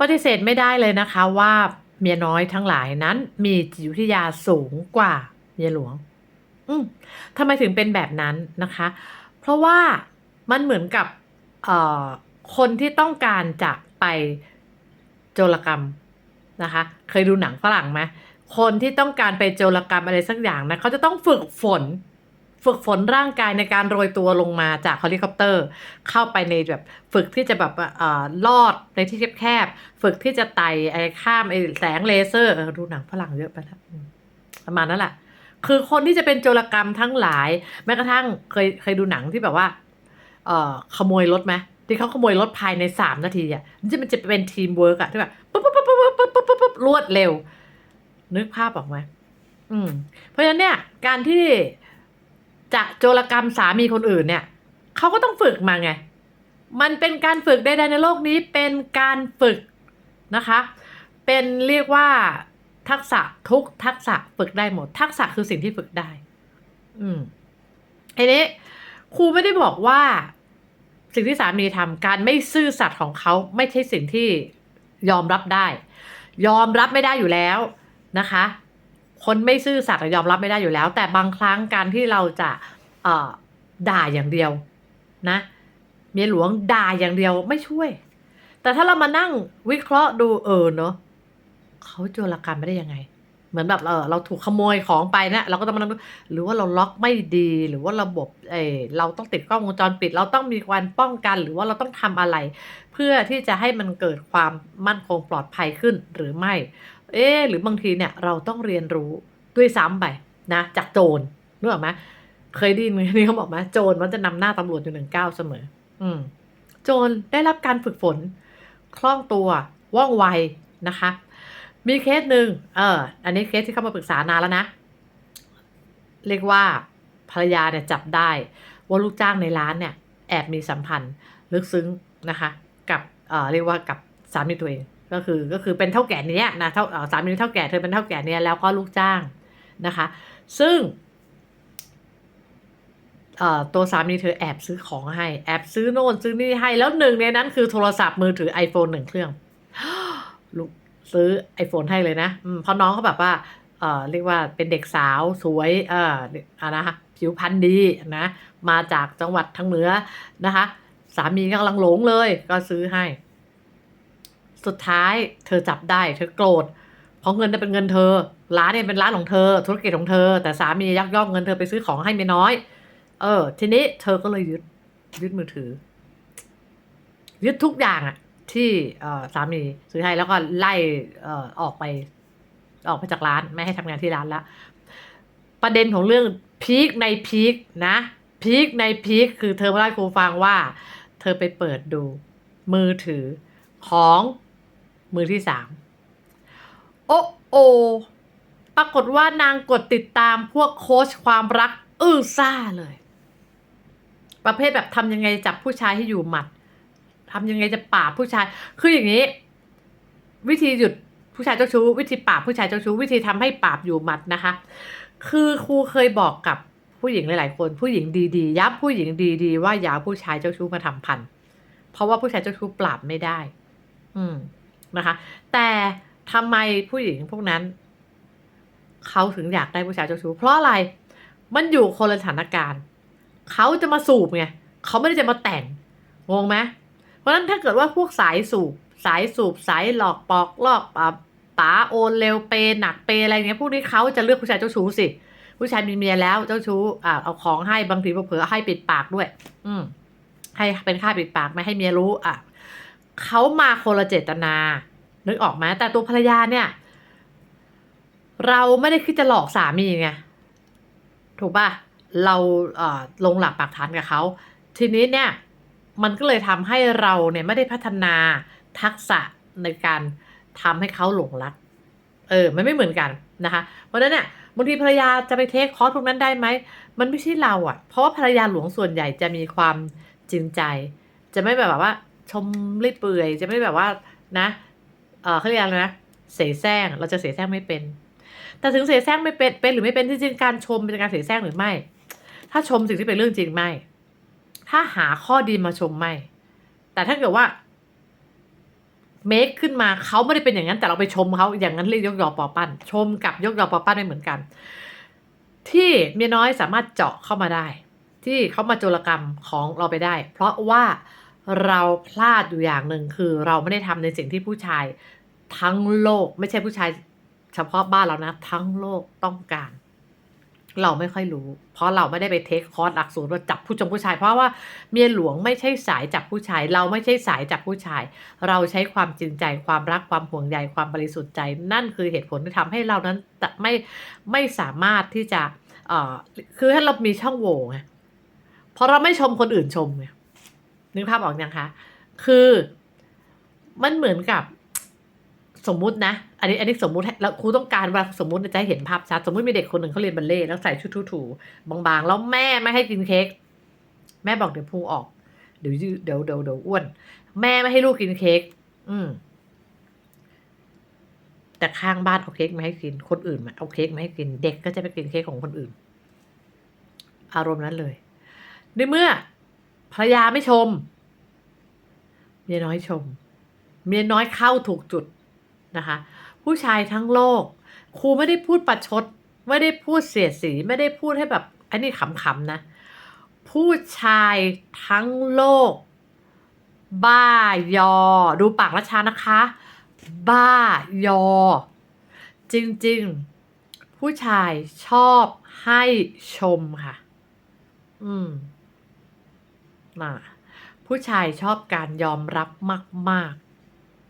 ปฏิเสธไม่ได้เลยนะคะว่าเมียน้อยทั้งหลายนั้นมีจิตวิทยาสูงกว่าเมียหลวง อืมทำไมถึงเป็นแบบนั้นนะคะ เพราะว่ามันเหมือนกับเอ่อคนที่ต้องการจะไปโจรกรรมนะคะ เคยดูหนังฝรั่งไหมคนที่ต้องการไปโจรกรรมอะไรสักอย่างนะเขาจะต้องฝึกฝน ฝึกฝนร่างกายในการโรยตัวลงมาจากเฮลิคอปเตอร์ เข้าไปในแบบฝึกที่จะแบบอลอดในที่แคบๆฝึกที่จะไต่ไอ้ข้ามไอ้แสงเลเซอร์ดูหนังฝรั่งเยอะไปแล้ประมาณนั้นแหละคือคนที่จะเป็นโจรกรรมทั้งหลาย แม้กระทั่งเคยเคยดูหนังที่แบบว่า เออขโมยรถไหมที่เขาขโมยรถภายในสามนาทีอะนี่มันจะเป็นทีมเวิร์กอะที่แบบปุ๊บปุ๊บปุ๊บปุ๊บปุ๊บปุ๊บปุ๊บรวดเร็ว นึกภาพออกไหมอืม เพราะฉะนั้นเนี่ย การที่ จะโจรกรรมสามีคนอื่นเนี่ยเขาก็ต้องฝึกมาไง มันเป็นการฝึกใดๆในโลกนี้เป็นการฝึกนะคะ เป็นเรียกว่าทักษะทุกทักษะฝึกได้หมด ทักษะคือสิ่งที่ฝึกได้ อืมทีนี้ครูไม่ได้บอกว่าสิ่งที่สามีทำการไม่ซื่อสัตย์ของเขาไม่ใช่สิ่งที่ยอมรับได้ ยอมรับไม่ได้อยู่แล้วนะคะ คนไม่ซื่อสัตย์ยอมรับไม่ได้อยู่แล้ว แต่บางครั้งการที่เราจะเอ่อด่าอย่างเดียวนะเมียหลวงด่าอย่างเดียวไม่ช่วย แต่ถ้าเรามานั่งวิเคราะห์ดูเออเนาะเขาโจรกรรมไม่ได้ยังไง เหมือนแบบเออเราถูกขโมยของไปเนะเราก็ต้องมานั่งดูหรือว่าเราล็อกไม่ดีหรือว่าระบบเออเราต้องติดกล้องวงจรปิด เราต้องมีการป้องกัน หรือว่าเราต้องทำอะไร เพื่อที่จะให้มันเกิดความมั่นคงปลอดภัยขึ้นหรือไม่ เอ๊หรือบางทีเนี่ยเราต้องเรียนรู้ด้วยซ้ำไปนะจากโจรนึกออกไหมเคยได้ยินนี่เขาบอกไหมโจรมันจะนำหน้าตำรวจอยู่หนึ่งเก้าเสมอ อืมโจรได้รับการฝึกฝน คล่องตัวว่องไวนะคะ มีเคสหนึ่งเอออันนี้เคสที่เข้ามาปรึกษานานแล้วนะ เรียกว่าภรรยาเนี่ยจับได้ ว่าลูกจ้างในร้านเนี่ย แอบมีสัมพันธ์ลึกซึ้งนะคะ กับเอ่อเรียกว่ากับสามีตัวเอง ก็คือก็คือเป็นเท่าแก่เนี้ยนะเท่าสามีเท่าแก่เธอเป็นเท่าแก่เนี้ยแล้วก็ลูกจ้างนะคะ ซึ่งตัวสามีเธอแอบซื้อของให้ แอบซื้อโน่นซื้อนี่ให้แล้วหนึ่งในนั้นคือโทรศัพท์มือถือ iPhone หนึ่งเครื่องลูกซื้อ iPhone ให้เลยนะเพราะน้องเขาแบบว่าเอ่อเรียกว่าเป็นเด็กสาวสวยเอ่ออ่านะคะผิวพรรณดีนะมาจากจังหวัดทางเหนือนะคะ สามีกำลังหลงเลยก็ซื้อให้ สุดท้ายเธอจับได้ เธอโกรธ เพราะเงินเนี่ยเป็นเงินเธอ ร้านเนี่ยเป็นร้านของเธอ ธุรกิจของเธอ แต่สามียักยอกเงินเธอไปซื้อของให้เมียน้อย เออ ทีนี้เธอก็เลยยึดยึดมือถือ ยึดทุกอย่างอะที่สามีซื้อให้แล้วก็ไล่ออกไป ออกไปจากร้านไม่ให้ทำงานที่ร้านล้วประเด็นของเรื่องพีคในพีคนะพีคในพีคคือเธอมาเล่าให้ครูฟังว่า เธอไปเปิดดูมือถือของ มือที่สามโอ้โอ ปรากฏว่านางกดติดตามพวกโค้ชความรัก อื้อซ่าเลย ประเภทแบบทำยังไงจับผู้ชายให้อยู่หมัดทำยังไงจะปราบผู้ชาย คืออย่างนี้ วิธีหยุดผู้ชายเจ้าชู้ วิธีปราบผู้ชายเจ้าชู้ วิธีทำให้ปราบอยู่หมัดนะคะ คือครูเคยบอกกับผู้หญิงหลาย ๆ คน ผู้หญิงดีๆย้ำผู้หญิงดีๆว่าอย่าผู้ชายเจ้าชู้มาทำพัน เพราะว่าผู้ชายเจ้าชู้ปราบไม่ได้ อืม นะคะ แต่ทำไมผู้หญิงพวกนั้นเขาถึงอยากได้ผู้ชายเจ้าชู้เพราะอะไรมันอยู่คนละสถานการณ์เขาจะมาสูบไงเขาไม่ได้จะมาแต่งงงไหมเพราะฉะนั้นถ้าเกิดว่าพวกสายสูบสายสูบสายหลอกปอกลอกปาป๋าโอนเร็วเปยหนักเปยอะไรเงี้ยพวกนี้เขาจะเลือกผู้ชายเจ้าชู้สิผู้ชายมีเมียแล้วเจ้าชู้อ่าเอาของให้บางทีเผลอให้ปิดปากด้วย อืมให้เป็นค่าปิดปากไม่ให้เมียรู้อะ เขามาคนละเจตนา นึกออกไหมแต่ตัวภรรยาเนี่ย เราไม่ได้คิดจะหลอกสามีไง ถูกป่ะ เราเอ่อลงหลักปักฐานกับเขา ทีนี้เนี่ย มันก็เลยทำให้เราเนี่ยไม่ได้พัฒนาทักษะในการทำให้เขาหลงรัก เออ มันไม่เหมือนกันนะคะ เพราะฉะนั้นเนี่ยบางทีภรรยาจะไปเทคคอร์สพวกนั้นได้ไหม มันไม่ใช่เราอะ่ะ เพราะว่าภรรยาหลวงส่วนใหญ่จะมีความจริงใจ จะไม่แบบว่า ชมเล่อยเปื่อย จะไม่แบบว่านะ เออเขาเรียกอะไรนะ เสแสร้ง เราจะเสแสร้งไม่เป็น แต่ถึงเสแสร้งไม่เป็น เป็นหรือไม่เป็นที่จริงการชมเป็นการเสแสร้งหรือไม่ ถ้าชมสิ่งที่เป็นเรื่องจริงไม่ ถ้าหาข้อดีมาชมไม่ แต่ถ้าเกิดว่าเมคขึ้นมาเขาไม่ได้เป็นอย่างนั้น แต่เราไปชมเขาอย่างนั้นเรียกยกยอปอปั้น ชมกับยกยอปอปั้นไม่เหมือนกัน ที่เมียน้อยสามารถเจาะเข้ามาได้ ที่เขามาโจรกรรมของเราไปได้ เพราะว่า เราพลาดอยู่อย่างหนึ่งคือเราไม่ได้ทำในสิ่งที่ผู้ชายทั้งโลก ไม่ใช่ผู้ชายเฉพาะบ้านเรานะ ทั้งโลกต้องการ เราไม่ค่อยรู้ เพราะเราไม่ได้ไปเทคคอร์สหลักสูตรว่าจับผู้ชมผู้ชาย เพราะว่าเมียหลวงไม่ใช่สายจับผู้ชาย เราไม่ใช่สายจับผู้ชาย เราใช้ความจริงใจความรักความห่วงใยความบริสุทธิ์ใจ นั่นคือเหตุผลที่ทำให้เรานั้นไม่ไม่สามารถที่จะเอ่อคือให้เรามีช่องโหว่ไงเพราะเราไม่ชมคนอื่นชมไง นึกภาพออกยังคะ คือมันเหมือนกับสมมุตินะ อันนี้อันนี้สมมุติแล้วครูต้องการวลาสมมุติจะเห็นภาพชัด สมมุติมีเด็กคนหนึ่งเขาเรียนบัลเล่แล้วใส่ชุดถูๆบางๆ แล้วแม่ไม่ให้กินเค้ก แม่บอกเดี๋ยวพุงออก เดี๋ยวเดี๋ยวเดี๋ยวเดี๋ยวอ้วน แม่ไม่ให้ลูกกินเค้ก อืม แต่ข้างบ้านเอาเค้กมาให้กิน คนอื่นมาเอาเค้กมาให้กิน เด็กก็จะไปกินเค้กของคนอื่น อารมณ์นั้นเลย ในเมื่อ ภรรยาไม่ชม เมียน้อยชม เมียน้อยเข้าถูกจุดนะคะ ผู้ชายทั้งโลก ครูไม่ได้พูดประชด ไม่ได้พูดเสียสี ไม่ได้พูดให้แบบอันนี้ขำๆนะ ผู้ชายทั้งโลก บ้ายอ ดูปากรัชานะคะ บ้ายอ จริงๆ ผู้ชายชอบให้ชมค่ะ อืม นะผู้ชายชอบการยอมรับมาก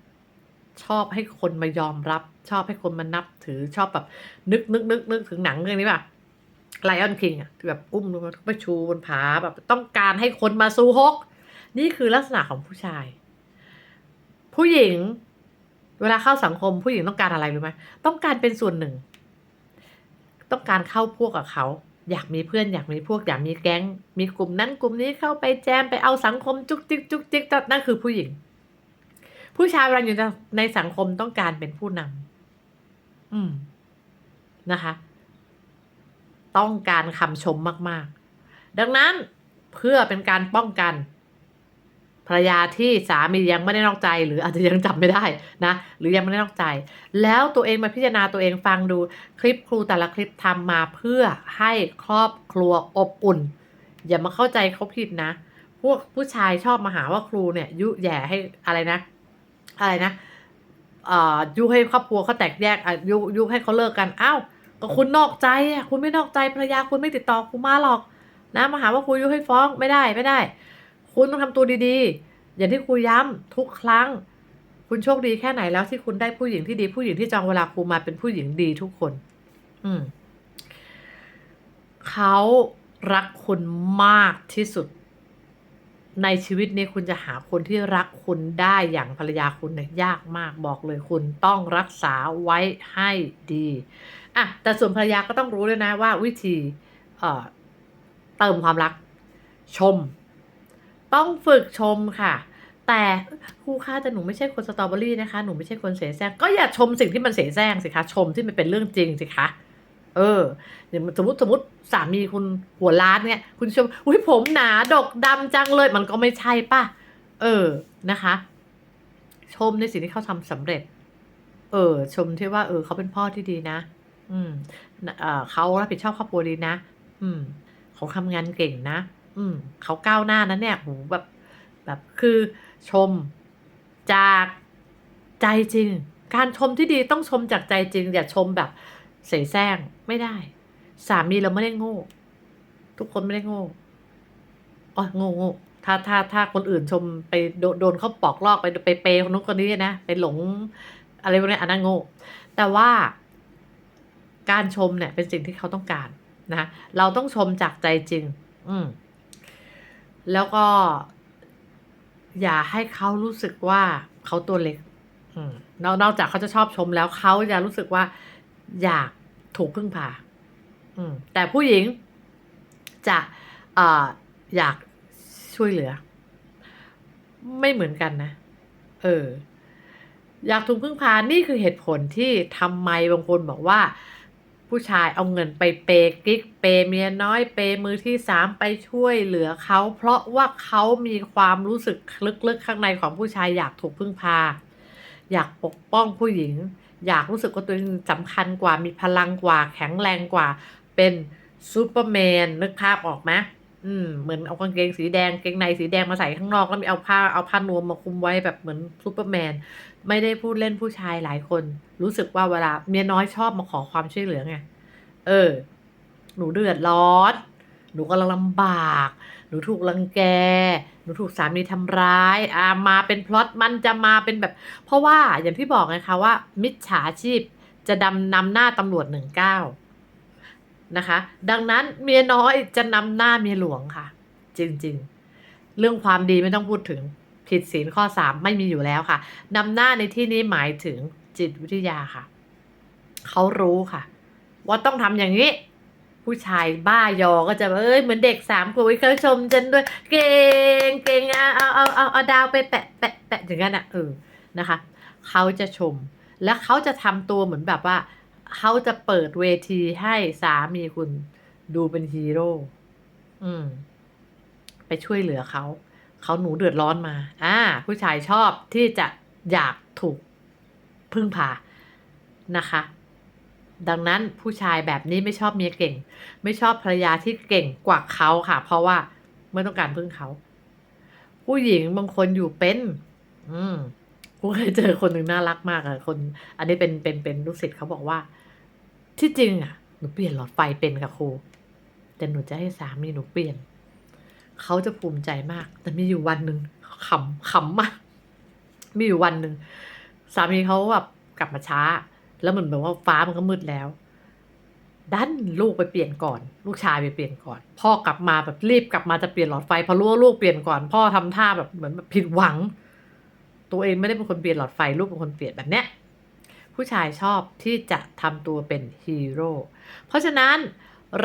ๆ ชอบให้คนมายอมรับ ชอบให้คนมานับถือชอบแบบนึกนึกนึกนึกถึงหนังเรื่องนี้ป่ะไลออนคิงอะแบบอุ้มลงมาไปชูบนผาแบบต้องการให้คนมาซูฮก นี่คือลักษณะของผู้ชาย ผู้หญิง เวลาเข้าสังคมผู้หญิงต้องการอะไรรู้ไหมต้องการเป็นส่วนหนึ่ง ต้องการเข้าพวกกับเขา อยากมีเพื่อนอยากมีพวกอยากมีแก๊ง มีกลุ่มนั้นกลุ่มนี้เข้าไปแจมไปเอาสังคมจุกจิกจุกจิกนั่นคือผู้หญิง ผู้ชายเวลาอยู่ในสังคมต้องการเป็นผู้นำอืมนะคะ ต้องการคำชมมาก ๆ ดังนั้นเพื่อเป็นการป้องกัน ภรรยาที่สามียังไม่ได้นอกใจ หรืออาจจะยังจำไม่ได้นะหรือยังไม่ได้นอกใจ แล้วตัวเองมาพิจารณาตัวเองฟังดูคลิปครูแต่ละคลิปทำมาเพื่อให้ครอบครัวอบอุ่น อย่ามาเข้าใจเขาผิดนะ พวกผู้ชายชอบมาหาว่าครูเนี่ยยุแย่ให้อะไรนะ อะไรนะอ่อยุให้ครอบครัวเขาแตกแยกอะยุยุให้เขาเลิกกันอ้าวก็คุณนอกใจอะคุณไม่นอกใจภรรยาคุณไม่ติดต่อครูมาหรอกนะมาหาว่าครูยุให้ฟ้องไม่ได้ไม่ได้ คุณต้องทำตัวดีๆ อย่างที่ครูย้ำทุกครั้ง คุณโชคดีแค่ไหนแล้วที่คุณได้ผู้หญิงที่ดี ผู้หญิงที่จองเวลาครูมาเป็นผู้หญิงดีทุกคน อืมเขารักคุณมากที่สุด ในชีวิตนี้คุณจะหาคนที่รักคุณได้อย่างภรรยาคุณเนี่ยยากมากบอกเลยคุณต้องรักษาไว้ให้ดีอะแต่ส่วนภรรยาก็ต้องรู้ด้วยนะว่าวิธีเอ่อเติมความรักชม ต้องฝึกชมค่ะ แต่ครูคะแต่หนูไม่ใช่คนสตรอเบอรี่นะคะ หนูไม่ใช่คนเสแสร้งก็อย่าชมสิ่งที่มันเสแสร้งสิคะ ชมที่มันเป็นเรื่องจริงสิคะ เออเดี๋ยวสมมติสมมติสามีคุณหัวล้านเนี่ย คุณชม อุ้ยผมหนาดกดำจังเลย มันก็ไม่ใช่ป่ะ เออ นะคะ ชมในสิ่งที่เขาทำสำเร็จ เออ ชมที่ว่า เออ เขาเป็นพ่อที่ดีนะ อืม เออเขารับผิดชอบครอบครัวดีนะ อืม เขาทำงานเก่งนะ อืมเขาก้าวหน้านะเนี่ยโหแบบแบบคือชมจากใจจริง การชมที่ดีต้องชมจากใจจริง อย่าชมแบบเสแสร้งไม่ได้ สามีเราไม่ได้โง่ ทุกคนไม่ได้โง่อ๋อโง่โง่ถ้าถ้าถ้าคนอื่นชมไปโดนโดนเขาปอกลอกไปไปเปย์คนนู้นคนนี้นะไปหลงอะไรพวกนี้อันนั้นโง่แต่ว่าการชมเนี่ยเป็นสิ่งที่เขาต้องการนะ เราต้องชมจากใจจริง อืม แล้วก็ อย่าให้เขารู้สึกว่าเขาตัวเล็กนอกจากเขาจะชอบชมแล้วเขาจะรู้สึกว่า อยากถูกพึ่งพาแต่ผู้หญิงจะออยากช่วยเหลือ ไม่เหมือนกันนะ เออ อยากถูกพึ่งพา นี่คือเหตุผลที่ทำไมบางคนบอกว่า ผู้ชายเอาเงินไปเปย์กิ๊กเปย์เมียน้อยเปย์มือที่สามไปช่วยเหลือเขา เพราะว่าเขามีความรู้สึกลึกๆข้างในของผู้ชายอยากถูกพึ่งพา อยากปกป้องผู้หญิง อยากรู้สึกว่าตัวเองสำคัญกว่ามีพลังกว่าแข็งแรงกว่าเป็นซูเปอร์แมนนึกภาพออกไหม อืม เหมือนเอากางเกงสีแดงเกงในสีแดงมาใส่ข้างนอก แล้วมีเอาผ้าเอาผ้านวมมาคุมไว้แบบเหมือนซูเปอร์แมน ไม่ได้พูดเล่นผู้ชายหลายคน รู้สึกว่าเวลาเมียน้อยชอบมาขอความช่วยเหลือไง เออ หนูเดือดร้อน หนูกำลังลำบาก หนูถูกรังแก หนูถูกสามีทำร้าย อ่ามาเป็นพล็อตมันจะมาเป็นแบบ เพราะว่าอย่างที่บอกไงคะว่า มิจฉาชีพจะดำนำหน้าตำรวจหนึ่งเก้า นะคะ ดังนั้นเมียน้อยจะนำหน้าเมียหลวงค่ะ จริงๆ เรื่องความดีไม่ต้องพูดถึงผิดศีลข้อสามไม่มีอยู่แล้วค่ะนำหน้าในที่นี้หมายถึงจิตวิทยาค่ะ เขารู้ค่ะ ว่าต้องทำอย่างนี้ ผู้ชายบ้ายอก็จะเอ้ยเหมือนเด็กสามขวบเขาชมฉันด้วย เก่งเก่งเอาเอาเอาเอาเอาดาวไปแปะแปะแปะอย่างนั้นอะเออนะคะ เขาจะชม และเขาจะทำตัวเหมือนแบบว่า เขาจะเปิดเวทีให้สามีคุณดูเป็นฮีโร่อืม ไปช่วยเหลือเขา เขาหนูเดือดร้อนมา อ่า ผู้ชายชอบที่จะอยากถูกพึ่งพานะคะ ดังนั้นผู้ชายแบบนี้ไม่ชอบเมียเก่ง ไม่ชอบภรรยาที่เก่งกว่าเขาค่ะ เพราะว่าไม่ต้องการพึ่งเขา ผู้หญิงบางคนอยู่เป็น อืม กูเคยเจอคนหนึ่งน่ารักมากอะคน อันนี้เป็นเป็นเป็นลูกศิษย์เขาบอกว่า ที่จริงอะหนูเปลี่ยนหลอดไฟเป็นค่ะครูแต่หนูจะให้สามีหนูเปลี่ยนเขาจะภูมิใจมาก แต่มีอยู่วันหนึ่งขำขำมากมีอยู่วันหนึ่งสามีเขาแบบกลับมาช้า แล้วเหมือนแบบว่าฟ้ามันก็มืดแล้วดันลูกไปเปลี่ยนก่อน ลูกชายไปเปลี่ยนก่อน พ่อกลับมาแบบรีบกลับมาจะเปลี่ยนหลอดไฟพอรู้ว่าลูกเปลี่ยนก่อน พ่อทำท่าแบบเหมือนแบบผิดหวัง ตัวเองไม่ได้เป็นคนเปลี่ยนหลอดไฟลูกเป็นคนเปลี่ยนแบบเนี้ยผู้ชายชอบที่จะทำตัวเป็นฮีโร่เพราะฉะนั้น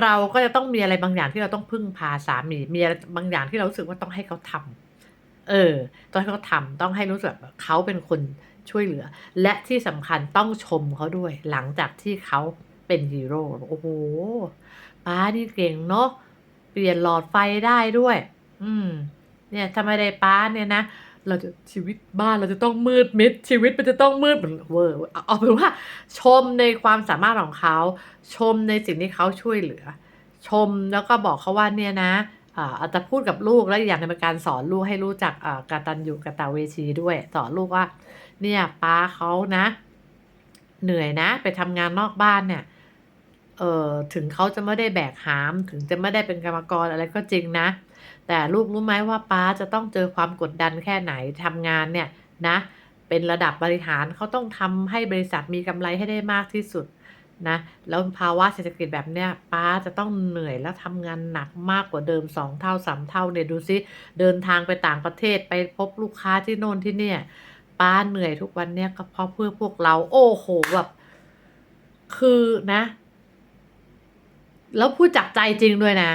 เราก็จะต้องมีอะไรบางอย่างที่เราต้องพึ่งพาสามีมีอะไรบางอย่างที่เรารู้สึกว่าต้องให้เขาทำเออ ต้องให้เขาทำต้องให้รู้สึกแบบเขาเป็นคนช่วยเหลือ และที่สำคัญต้องชมเขาด้วย หลังจากที่เขาเป็นฮีโร่โอ้โหป้านี่เก่งเนาะเปลี่ยนหลอดไฟได้ด้วย อืม เนี่ยถ้าไม่ได้ป้าเนี่ยนะ เราจะชีวิตบ้านเราจะต้องมืดมิด ชีวิตมันจะต้องมืดเหมือนเวอร์เอาเป็นว่าชมในความสามารถของเขา ชมในสิ่งที่เขาช่วยเหลือ ชมแล้วก็บอกเขาว่าเนี่ยนะอาจจะพูดกับลูกแล้วอย่างหนึงเป็นการสอนลูกให้รู้จักอ่าตัญญูกตาเวทีด้วยสอนลูกว่า เนี่ยป้าเขานะ เหนื่อยนะ ไปทำงานนอกบ้านเนี่ยเออถึงเขาจะไม่ได้แบกหาม ถึงจะไม่ได้เป็นกรรมกรอะไรก็จริงนะ แต่ลูกรู้ไหมว่าป้าจะต้องเจอความกดดันแค่ไหนทำงานเนี่ยนะ เป็นระดับบริหารเขาต้องทำให้บริษัทมีกำไรให้ได้มากที่สุดนะแล้วภาวะเศรษฐกิจแบบเนี้ยป้าจะต้องเหนื่อยแล้วทำงานหนักมากกว่าเดิมสองเท่าสามเท่าเนี่ยดูซิเดินทางไปต่างประเทศไปพบลูกค้าที่โน่นที่เนี่ยป้าเหนื่อยทุกวันเนี่ยก็เพราะเพื่อพวกเรา โอ้โหแบบคือนะ แล้วพูดจากใจจริงด้วยนะ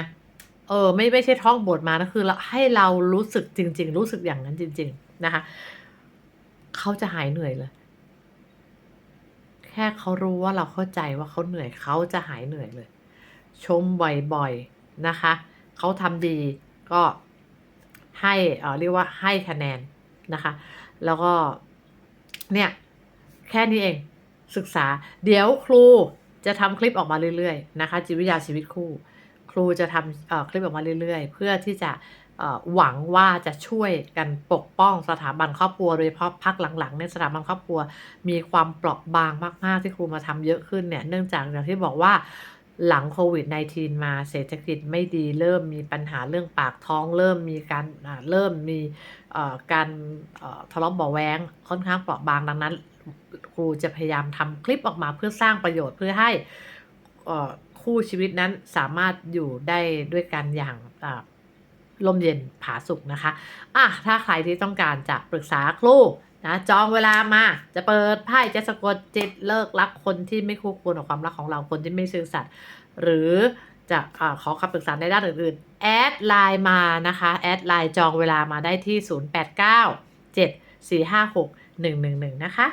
เออไม่ไม่ใช่ท่องบทมานะคือเราให้เรารู้สึกจริง ๆ รู้สึกอย่างนั้นจริง ๆ นะคะเขาจะหายเหนื่อยเลยแค่เขารู้ว่าเราเข้าใจว่าเขาเหนื่อยเขาจะหายเหนื่อยเลย ชมบ่อยๆนะคะเขาทำดีก็ให้เอ่อเรียกว่าให้คะแนนนะคะ แล้วก็เนี่ยแค่นี้เองศึกษา เดี๋ยวครูจะทำคลิปออกมาเรื่อยๆนะคะจิตวิทยาชีวิตคู่ ครูจะทำคลิปออกมาเรื่อยๆ เพื่อที่จะหวังว่าจะช่วยกันปกป้องสถาบันครอบครัวโดยเฉพาะพักหลังๆในยสถาบันครอบครัว มีความเปราะบางมากๆที่ครูมาทำเยอะขึ้นเนี่ยเนื่องจากอย่างที่บอกว่าหลังโควิด -19 มาเศรษฐกิจไม่ดีเริ่มมีปัญหาเรื่องปากท้อง เริ่มมีการเริ่มมีการทะเลาะเบาแวงค่อนข้างเปราะบางดังนั้น ครูจะพยายามทำคลิปออกมาเพื่อสร้างประโยชน์เพื่อให้อ่อ คู่ชีวิตนั้นสามารถอยู่ได้ด้วยกันอย่างอ่าลมเย็นผาสุกนะคะอะถ้าใครที่ต้องการจะปรึกษาครูนะจองเวลามาจะเปิดไพ่จะสะกดจิตเลิกรักคนที่ไม่คู่ควรกับความรักของเราคนที่ไม่ซื่อสัตย์หรือจะอขอคำปรึกษาในด้านอื่นๆแอดไลน์มานะคะแอดไลน์จองเวลามาได้ที่ 089 7 4 5 6 111 นะคะ